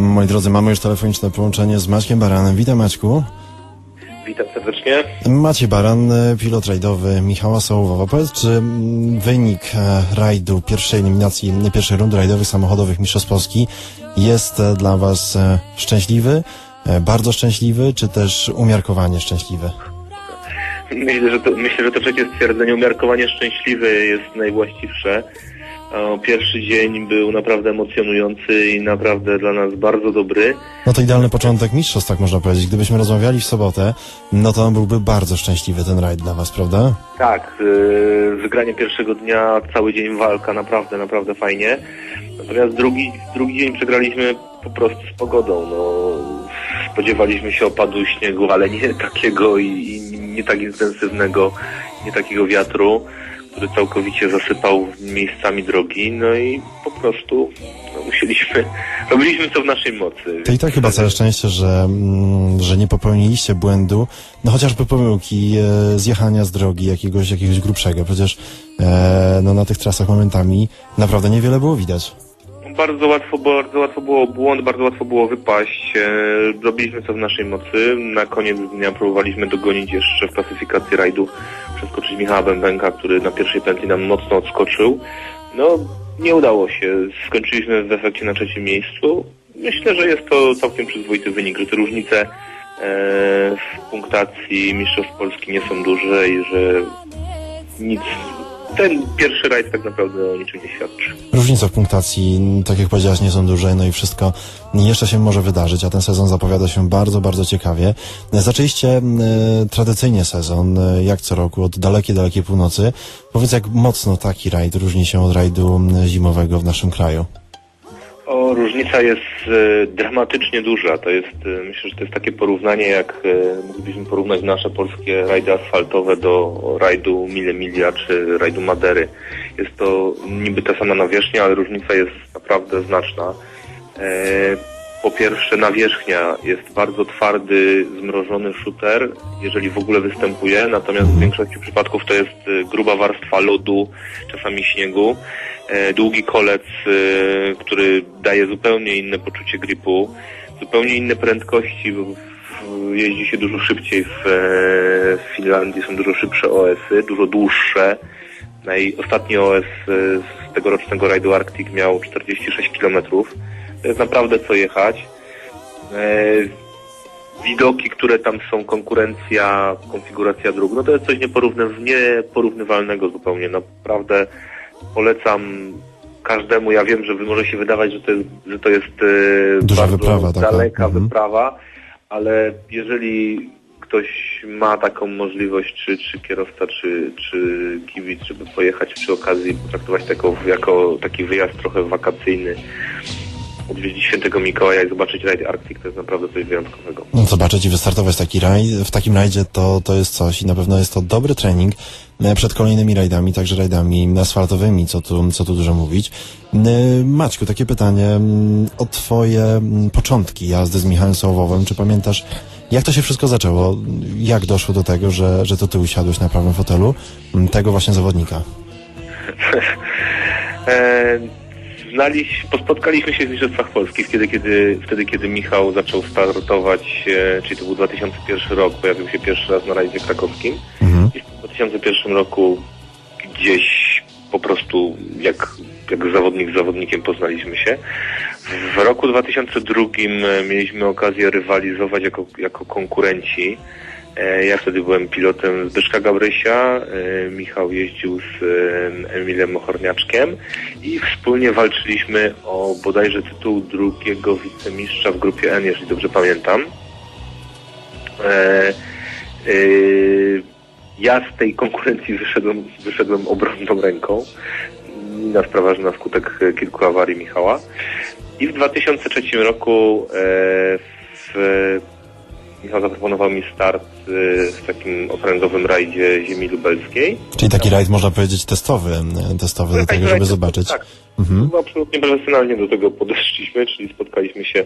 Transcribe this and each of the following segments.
Moi drodzy, mamy już telefoniczne połączenie z Maćkiem Baranem. Witam Maćku. Witam serdecznie. Maciej Baran, e, pilot rajdowy Michała Sołowowa. Powiedz, czy mm, wynik e, rajdu, pierwszej eliminacji, pierwszej rundy rajdowych samochodowych Mistrzostw Polski jest e, dla Was szczęśliwy, bardzo szczęśliwy, czy też umiarkowanie szczęśliwy? Myślę, że to, myślę, że to trzecie stwierdzenie umiarkowanie szczęśliwy jest najwłaściwsze. Pierwszy dzień był naprawdę emocjonujący i naprawdę dla nas bardzo dobry. No to idealny początek mistrzostw, tak można powiedzieć. Gdybyśmy rozmawiali w sobotę, no to byłby bardzo szczęśliwy ten rajd dla Was, prawda? Tak, yy, wygranie pierwszego dnia, cały dzień walka, naprawdę, naprawdę fajnie. Natomiast drugi, drugi dzień przegraliśmy po prostu z pogodą. No, spodziewaliśmy się opadu śniegu, ale nie takiego i, i nie tak intensywnego, nie takiego wiatru, który całkowicie zasypał miejscami drogi. No i po prostu no, musieliśmy, robiliśmy co w naszej mocy. To i tak chyba całe szczęście, że, mm, że nie popełniliście błędu, no chociażby pomyłki, e, zjechania z drogi jakiegoś, jakiegoś grubszego. Przecież e, no, na tych trasach momentami naprawdę niewiele było widać. Bardzo łatwo, bardzo łatwo było błąd, bardzo łatwo było wypaść. E, robiliśmy co w naszej mocy. Na koniec dnia próbowaliśmy dogonić jeszcze w klasyfikacji rajdu, przeskoczyć Michała Bębenka, który na pierwszej pętli nam mocno odskoczył. No, nie udało się. Skończyliśmy w efekcie na trzecim miejscu. Myślę, że jest to całkiem przyzwoity wynik, że te różnice e, w punktacji Mistrzostw Polski nie są duże i że nic, ten pierwszy rajd tak naprawdę o niczym nie świadczy. Różnice w punktacji, tak jak powiedziałaś, nie są duże, no i wszystko jeszcze się może wydarzyć, a ten sezon zapowiada się bardzo, bardzo ciekawie. Zaczęliście e, tradycyjnie sezon, e, jak co roku, od dalekiej, dalekiej północy. Powiedz, jak mocno taki rajd różni się od rajdu zimowego w naszym kraju? O, różnica jest e, dramatycznie duża. To jest, e, myślę, że to jest takie porównanie, jak e, moglibyśmy porównać nasze polskie rajdy asfaltowe do rajdu Mille Miglia czy rajdu Madery. Jest to niby ta sama nawierzchnia, ale różnica jest naprawdę znaczna. Pierwsze nawierzchnia jest bardzo twardy, zmrożony shooter, jeżeli w ogóle występuje, natomiast w większości przypadków to jest e, gruba warstwa lodu, czasami śniegu, e, długi kolec, e, który daje zupełnie inne poczucie gripu, zupełnie inne prędkości, bo jeździ się dużo szybciej w, e, Finlandii, są dużo szybsze OS-y, dużo dłuższe. Naj, ostatni OS e, z tegorocznego rajdu Arctic miał 46 kilometrów. To jest naprawdę co jechać. E, widoki, które tam są, konkurencja, konfiguracja dróg, no to jest coś nieporówny- nieporównywalnego zupełnie. Naprawdę polecam każdemu. Ja wiem, że może się wydawać, że to jest, że to jest e, Duża bardzo wyprawa taka. daleka Mhm. wyprawa, ale jeżeli ktoś ma taką możliwość, czy, czy kierowca, czy, czy kibic, żeby pojechać przy okazji, potraktować to jako, jako taki wyjazd trochę wakacyjny, odwiedzić świętego Mikołaja i zobaczyć rajd Arctic, to jest naprawdę coś wyjątkowego. No, zobaczyć i wystartować taki rajd, w takim rajdzie to, to jest coś i na pewno jest to dobry trening e, przed kolejnymi rajdami, także rajdami asfaltowymi, co tu, co tu dużo mówić. E, Maćku, takie pytanie mm, o twoje mm, początki jazdy z Michałem Sołowowym. Czy pamiętasz, jak to się wszystko zaczęło? Jak doszło do tego, że, że to ty usiadłeś na prawym fotelu mm, tego właśnie zawodnika? E, znaliś, spotkaliśmy się w Mistrzostwach Polskich wtedy kiedy, wtedy, kiedy Michał zaczął startować, e, czyli to był 2001 rok, pojawił się pierwszy raz na rajdzie krakowskim. Mhm. I w 2001 roku gdzieś po prostu jak, jak zawodnik z zawodnikiem poznaliśmy się. W roku 2002 e, mieliśmy okazję rywalizować jako, jako konkurenci. E, Ja wtedy byłem pilotem Zbyszka Gabrysia, e, Michał jeździł z Emilem Ochorniaczkiem i wspólnie walczyliśmy o bodajże tytuł drugiego wicemistrza w grupie N, jeżeli dobrze pamiętam. E, ja z tej konkurencji wyszedłem, wyszedłem obronną ręką. Inna sprawa, że na skutek kilku awarii Michała. I w 2003 roku w, Michał zaproponował mi start e, w takim okręgowym rajdzie ziemi lubelskiej. Czyli taki rajd, można powiedzieć, testowy, e, testowy do tego, żeby zobaczyć. Tak. Mhm. No, absolutnie profesjonalnie do tego podeszliśmy, czyli spotkaliśmy się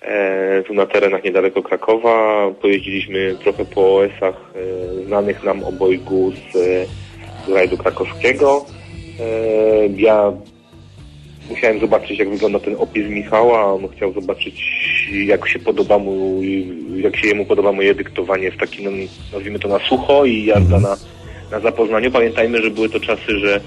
e, tu na terenach niedaleko Krakowa, pojeździliśmy trochę po OS-ach e, znanych nam obojgu z, e, z rajdu krakowskiego. Ja musiałem zobaczyć, jak wygląda ten opis Michała. On chciał zobaczyć, jak się podoba mu, jak się jemu podoba moje dyktowanie w takim, nazwijmy to na sucho i jazda na, na zapoznaniu. Pamiętajmy, że były to czasy, że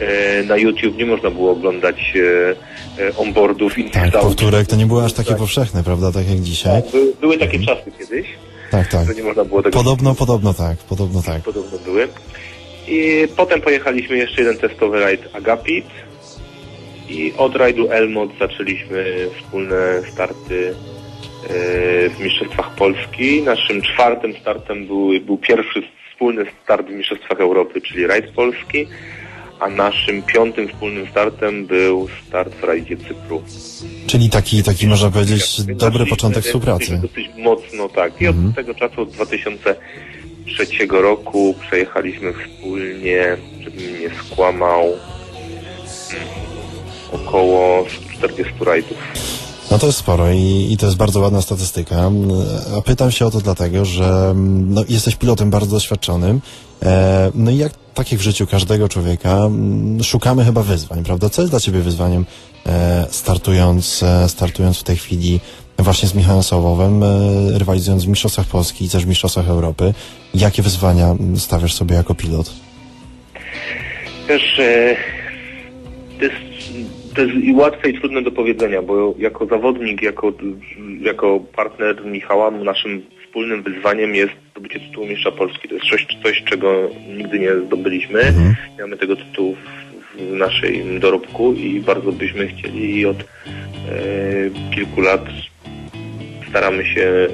e, na YouTube nie można było oglądać e, e, onboardów Tak, powtórek to nie było aż takie powszechne, prawda, tak jak dzisiaj. Tak, By, były takie czasy kiedyś, Tak, tak. że nie można było tego Podobno, podobno tak, podobno tak. podobno były. I potem pojechaliśmy jeszcze jeden testowy rajd Agapit i od rajdu Elmot zaczęliśmy wspólne starty e, w Mistrzostwach Polski. Naszym czwartym startem był, był pierwszy wspólny start w Mistrzostwach Europy, czyli rajd Polski, a naszym piątym wspólnym startem był start w rajdzie Cypru. Czyli taki, taki można powiedzieć, dobry początek współpracy. Dosyć mocno, tak. I od tego czasu, od 2003 roku przejechaliśmy wspólnie, żebym nie skłamał, około 140 rajdów. No to jest sporo i, i to jest bardzo ładna statystyka. A pytam się o to dlatego, że mm, no, jesteś pilotem bardzo doświadczonym. E, no i jak tak jak w życiu każdego człowieka, mm, szukamy chyba wyzwań, prawda? Co jest dla Ciebie wyzwaniem e, startując, e, startując w tej chwili właśnie z Michałem Sołowem, e, rywalizując w Mistrzostwach Polski i też w Mistrzostwach Europy? Jakie wyzwania mm, stawiasz sobie jako pilot? Też e, to jest, to jest i łatwe i trudne do powiedzenia, bo jako zawodnik, jako, jako partner Michała, naszym wspólnym wyzwaniem jest zdobycie tytułu mistrza Polski. To jest coś, coś czego nigdy nie zdobyliśmy. Nie mamy tego tytułu w, w naszym dorobku i bardzo byśmy chcieli i od e, kilku lat staramy się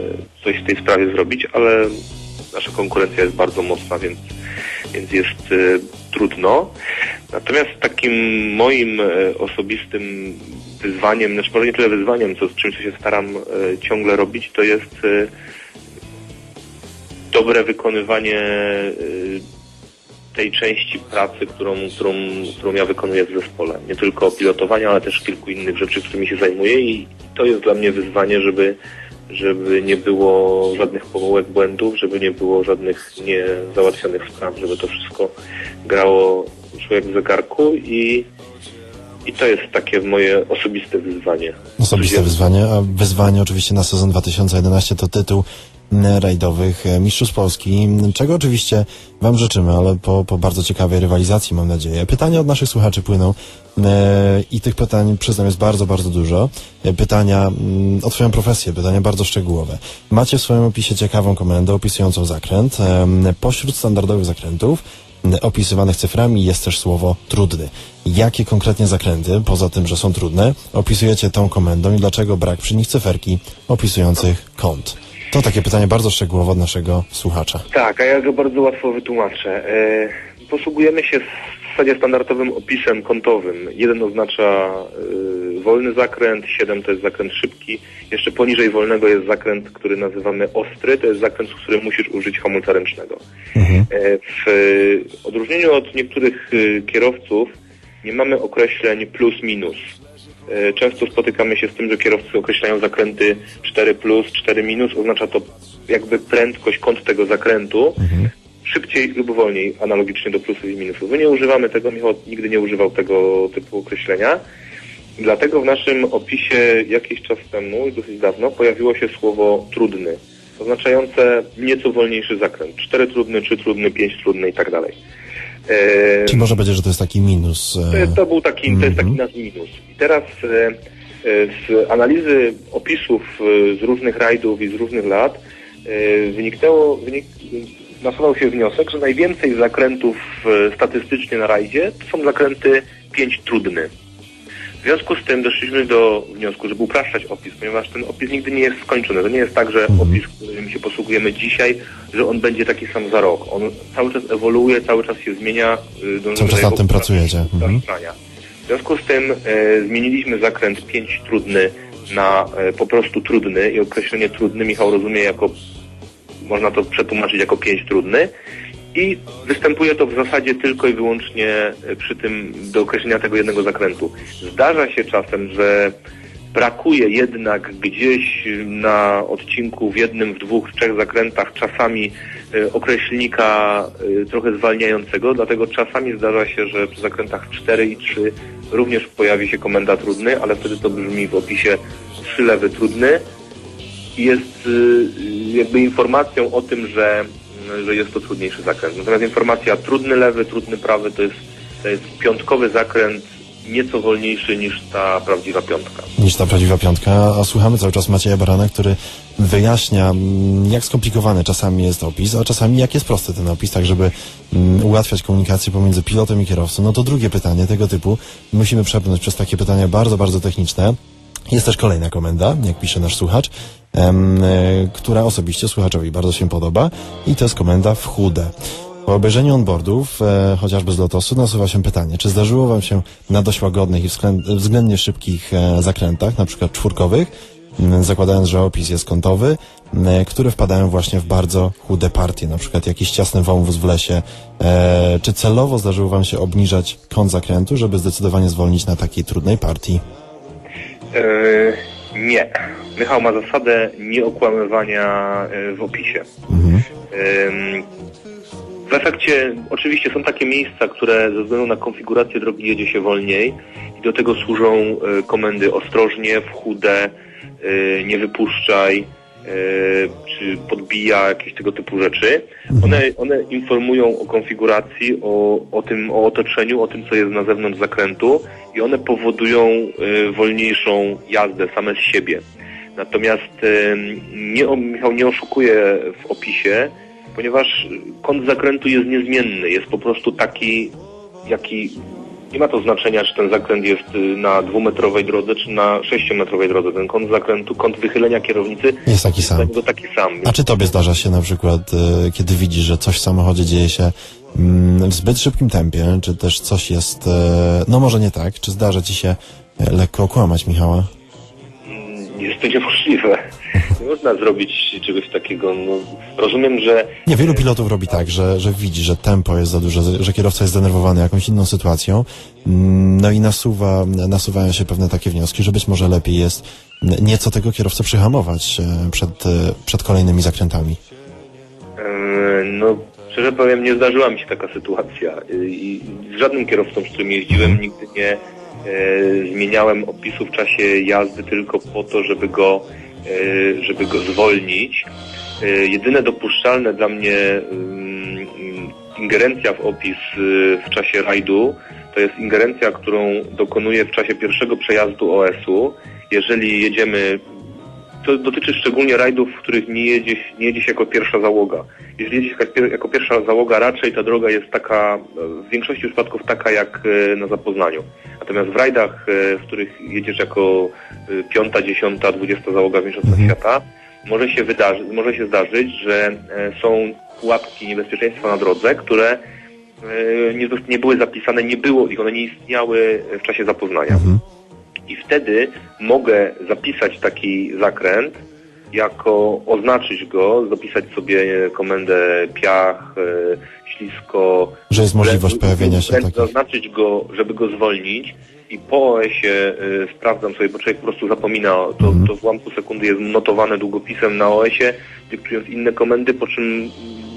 coś w tej sprawie zrobić, ale nasza konkurencja jest bardzo mocna, więc, więc jest e, trudno. Natomiast takim moim e, osobistym wyzwaniem, znaczy może nie tyle wyzwaniem, co z czym się staram e, ciągle robić, to jest e, dobre wykonywanie tej części pracy, którą, którą, którą ja wykonuję w zespole. Nie tylko pilotowania, ale też kilku innych rzeczy, którymi się zajmuję i to jest dla mnie wyzwanie, żeby, żeby nie było żadnych pomyłek, błędów, żeby nie było żadnych niezałatwionych spraw, żeby to wszystko grało szło jak w zegarku i, i to jest takie moje osobiste wyzwanie. Osobiste wyzwanie, a wyzwanie oczywiście na sezon 2011 to tytuł rajdowych e, Mistrzostw Polski, czego oczywiście Wam życzymy, ale po, po bardzo ciekawej rywalizacji mam nadzieję. Pytania od naszych słuchaczy płyną e, i tych pytań przyznam jest bardzo, bardzo dużo. E, pytania m, o Twoją profesję, pytania bardzo szczegółowe. Macie w swoim opisie ciekawą komendę opisującą zakręt. E, pośród standardowych zakrętów opisywanych cyframi jest też słowo trudny. Jakie konkretnie zakręty, poza tym, że są trudne, opisujecie tą komendą i dlaczego brak przy nich cyferki opisujących kąt? To takie pytanie bardzo szczegółowe od naszego słuchacza. Tak, a ja go bardzo łatwo wytłumaczę. E, posługujemy się w zasadzie standardowym opisem kątowym. Jeden oznacza e, wolny zakręt, 7 to jest zakręt szybki. Jeszcze poniżej wolnego jest zakręt, który nazywamy ostry, to jest zakręt, w którym musisz użyć hamulca ręcznego. Mhm. E, w odróżnieniu od niektórych kierowców nie mamy określeń plus minus. E, Często spotykamy się z tym, że kierowcy określają zakręty 4 plus, 4 minus, oznacza to jakby prędkość, kąt tego zakrętu, szybciej lub wolniej, analogicznie do plusów i minusów. My nie używamy tego, Michał nigdy nie używał tego typu określenia. Dlatego w naszym opisie jakiś czas temu, i dosyć dawno, pojawiło się słowo trudny, oznaczające nieco wolniejszy zakręt. 4 trudny, 3 trudny, 5 trudny i tak dalej. E, Czyli można powiedzieć, że to jest taki minus. to, E, to był taki, to jest taki nasz minus. I teraz e, e, z analizy opisów e, z różnych rajdów i z różnych lat e, wyniknęło, wynik, nasuwał się wniosek, że najwięcej zakrętów statystycznie na rajdzie to są zakręty 5 trudny. W związku z tym doszliśmy do wniosku, żeby upraszczać opis, ponieważ ten opis nigdy nie jest skończony. To nie jest tak, że opis, którym się posługujemy dzisiaj, że on będzie taki sam za rok. On cały czas ewoluuje, cały czas się zmienia. y, Cały czas nad tym pracujecie. Mhm. W związku z tym e, zmieniliśmy zakręt 5 trudny na e, po prostu trudny i określenie trudny Michał rozumie jako, można to przetłumaczyć jako 5 trudny i występuje to w zasadzie tylko i wyłącznie e, przy tym do określenia tego jednego zakrętu. Zdarza się czasem, że brakuje jednak gdzieś na odcinku w jednym, w dwóch, w trzech zakrętach czasami e, określnika e, trochę zwalniającego, dlatego czasami zdarza się, że przy zakrętach 4 i 3 również pojawi się komenda trudny, ale wtedy to brzmi w opisie trzy lewy trudny jest jakby informacją o tym, że, że jest to trudniejszy zakręt. Natomiast informacja trudny lewy, trudny prawy to jest, to jest piątkowy zakręt, nieco wolniejszy niż ta prawdziwa piątka. niż ta prawdziwa piątka, a słuchamy cały czas Macieja Barana, który wyjaśnia, mm, jak skomplikowany czasami jest opis, a czasami jak jest prosty ten opis, tak żeby mm, ułatwiać komunikację pomiędzy pilotem i kierowcą. No to drugie pytanie tego typu musimy przepchnąć przez takie pytania bardzo, bardzo techniczne. Jest też kolejna komenda, jak pisze nasz słuchacz, em, e, która osobiście słuchaczowi bardzo się podoba i to jest komenda w chude. Po obejrzeniu onboardów, e, chociażby z Lotosu, nasuwa się pytanie, czy zdarzyło Wam się na dość łagodnych i względ, względnie szybkich e, zakrętach, na przykład czwórkowych, zakładając, że opis jest kątowy, m, które wpadają właśnie w bardzo chude partie, na przykład jakiś ciasny wąwóz w lesie, e, czy celowo zdarzyło Wam się obniżać kąt zakrętu, żeby zdecydowanie zwolnić na takiej trudnej partii? Yy, nie. Michał ma zasadę nieokłamywania yy, w opisie. Ym, W efekcie oczywiście są takie miejsca, które ze względu na konfigurację drogi jedzie się wolniej i do tego służą y, komendy ostrożnie, w chude, nie wypuszczaj, czy podbija, jakieś tego typu rzeczy. One, one informują o konfiguracji, o, o tym, o otoczeniu, o tym, co jest na zewnątrz zakrętu i one powodują y, wolniejszą jazdę same z siebie. Natomiast ym, nie, Michał nie oszukuje w opisie, ponieważ kąt zakrętu jest niezmienny, jest po prostu taki, jaki nie ma to znaczenia, czy ten zakręt jest y, na dwumetrowej drodze, czy na sześciometrowej drodze. Ten kąt zakrętu, kąt wychylenia kierownicy Jest taki sam. niego taki sam. A czy tobie zdarza się na przykład, e, kiedy widzisz, że coś w samochodzie dzieje się mm, w zbyt szybkim tempie, czy też coś jest, e, no może nie tak, czy zdarza ci się lekko okłamać Michała? Jest to niemożliwe. Nie można zrobić czegoś takiego. No, rozumiem, że Nie, wielu pilotów robi tak, że, że widzi, że tempo jest za duże, że kierowca jest zdenerwowany jakąś inną sytuacją, mm, no i nasuwa, nasuwają się pewne takie wnioski, że być może lepiej jest nieco tego kierowcę przyhamować e, przed, e, przed kolejnymi zakrętami. No, szczerze powiem, nie zdarzyła mi się taka sytuacja. I z żadnym kierowcą, z którym jeździłem, nigdy nie zmieniałem opisu w czasie jazdy tylko po to, żeby go, e, żeby go zwolnić. E, jedyne dopuszczalne dla mnie ym, ingerencja w opis w czasie rajdu to jest ingerencja, którą dokonuję w czasie pierwszego przejazdu OS-u. Jeżeli jedziemy to dotyczy szczególnie rajdów, w których nie jedzie, nie jedzie się jako pierwsza załoga. Jeżeli jedzie się jako pier- jako pierwsza załoga, raczej ta droga jest taka, w większości przypadków taka jak e, na zapoznaniu. Natomiast w rajdach, e, w których jedziesz jako e, piąta, dziesiąta, dwudziesta załoga w Mistrzostwach Świata, może się, wydarzy, może się zdarzyć, że są pułapki niebezpieczeństwa na drodze, które nie, nie były zapisane, nie było ich, one nie istniały w czasie zapoznania i wtedy mogę zapisać taki zakręt, jako oznaczyć go, zapisać sobie komendę piach, e, ślisko. Że jest możliwość wręcz- pojawienia się takich- Zaznaczyć go, żeby go zwolnić i po OS-ie e, sprawdzam sobie, bo człowiek po prostu zapomina, to, Mhm. to w ułamku sekundy jest notowane długopisem na OS-ie, dyktując inne komendy, po czym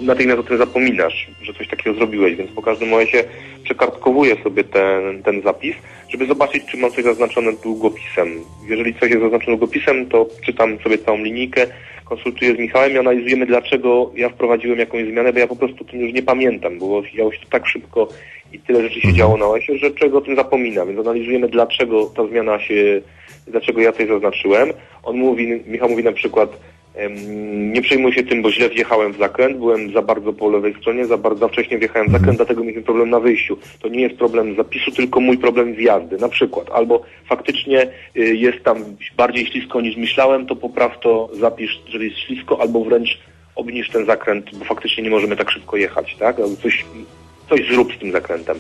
natychmiast o tym zapominasz, że coś takiego zrobiłeś, więc po każdym OS-ie przekartkowuję sobie ten, ten zapis, żeby zobaczyć, czy mam coś zaznaczone długopisem. Jeżeli coś jest zaznaczone długopisem, to czytam sobie całą linijkę, konsultuję z Michałem i analizujemy, dlaczego ja wprowadziłem jakąś zmianę, bo ja po prostu o tym już nie pamiętam, bo działo się to tak szybko i tyle rzeczy się działo na OS-ie, że czego o tym zapominam, więc analizujemy, dlaczego ta zmiana się, dlaczego ja coś zaznaczyłem. On mówi, Michał mówi na przykład, Nie przejmuj się tym, bo źle wjechałem w zakręt, byłem za bardzo po lewej stronie, za bardzo za wcześnie wjechałem w zakręt, dlatego mieliśmy problem na wyjściu. To nie jest problem zapisu, tylko mój problem z jazdy, na przykład. Albo faktycznie y, jest tam bardziej ślisko niż myślałem, to popraw to, zapisz, że jest ślisko, albo wręcz obniż ten zakręt, bo faktycznie nie możemy tak szybko jechać, tak? Albo coś, coś zrób z tym zakrętem.